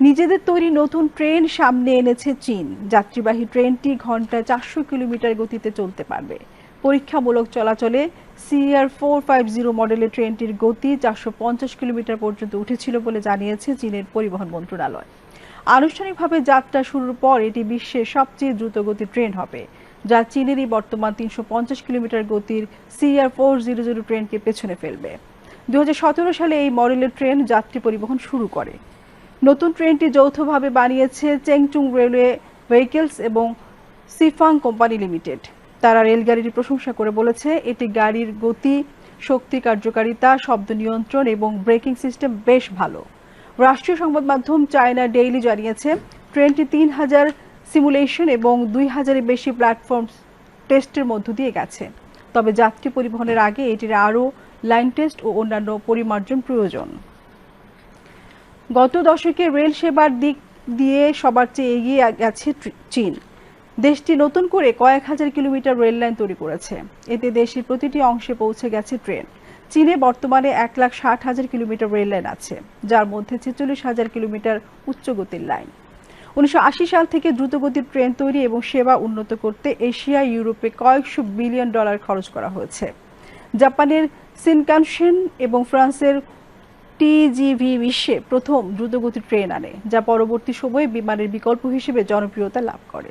নিজেদের তৈরি নতুন ট্রেন সামনে এনেছে চীন। যাত্রীবাহী ট্রেনটি ঘন্টায় চারশো কিলোমিটার গতিতে চলতে পারবে। পরীক্ষামূলক চলাচলে সিআর ফোর ফাইভ জিরো মডেলের ট্রেনটির গতি চারশো পঞ্চাশ কিলোমিটার পর্যন্ত উঠেছিল বলে জানিয়েছে চীনের পরিবহন মন্ত্রণালয়। আনুষ্ঠানিকভাবে যাত্রা শুরুর পর এটি বিশ্বের সবচেয়ে দ্রুতগতির ট্রেন হবে, যা চীনেরই বর্তমান তিনশো পঞ্চাশ কিলোমিটার গতির সিআর ফোর জিরো জিরো ট্রেনকে পেছনে ফেলবে। দুই হাজার সতেরো সালে এই মডেলের ট্রেন যাত্রী পরিবহন শুরু করে। নতুন ট্রেনটি যৌথভাবে বানিয়েছে চেংচুং রেলওয়ে ভেহিকেলস এবং সিফাং কোম্পানি লিমিটেড। তারা রেলগাড়িটি প্রশংসা করে বলেছে, এটি গাড়ির গতি, শক্তি, কার্যকারিতা, শব্দ নিয়ন্ত্রণ এবং ব্রেকিং সিস্টেম বেশ ভালো। রাষ্ট্রীয় সংবাদ মাধ্যম চায়না ডেইলি জানিয়েছে, ট্রেনটি তিন হাজার সিমুলেশন এবং দুই হাজারের বেশি প্ল্যাটফর্ম টেস্টের মধ্য দিয়ে গেছে। তবে যাত্রী পরিবহনের আগে এটির আরও লাইন টেস্ট ও অন্যান্য পরিমার্জন প্রয়োজন। গত দশকে রেল সেবার দিক দিয়ে সবার চেয়ে এগিয়ে গেছে চীন। দেশটি নতুন করে কয়েক হাজার কিলোমিটার রেল লাইন তৈরি করেছে। এতে দেশের প্রতিটি অংশে পৌঁছে গেছে ট্রেন। চীনে বর্তমানে এক লাখ ষাট হাজার কিলোমিটার রেল লাইন আছে, যার মধ্যে ছেচল্লিশ হাজার কিলোমিটার উচ্চগতির লাইন। উনিশশো আশি সাল থেকে দ্রুতগতির ট্রেন তৈরি এবং সেবা উন্নত করতে এশিয়া, ইউরোপে কয়েকশো বিলিয়ন ডলার খরচ করা হয়েছে। জাপানের সিনকানসেন এবং ফ্রান্সের টিজিভি বিশ্বে প্রথম দ্রুতগতির ট্রেন আনে, যা পরবর্তী সময়ে বিমানের বিকল্প হিসেবে জনপ্রিয়তা লাভ করে।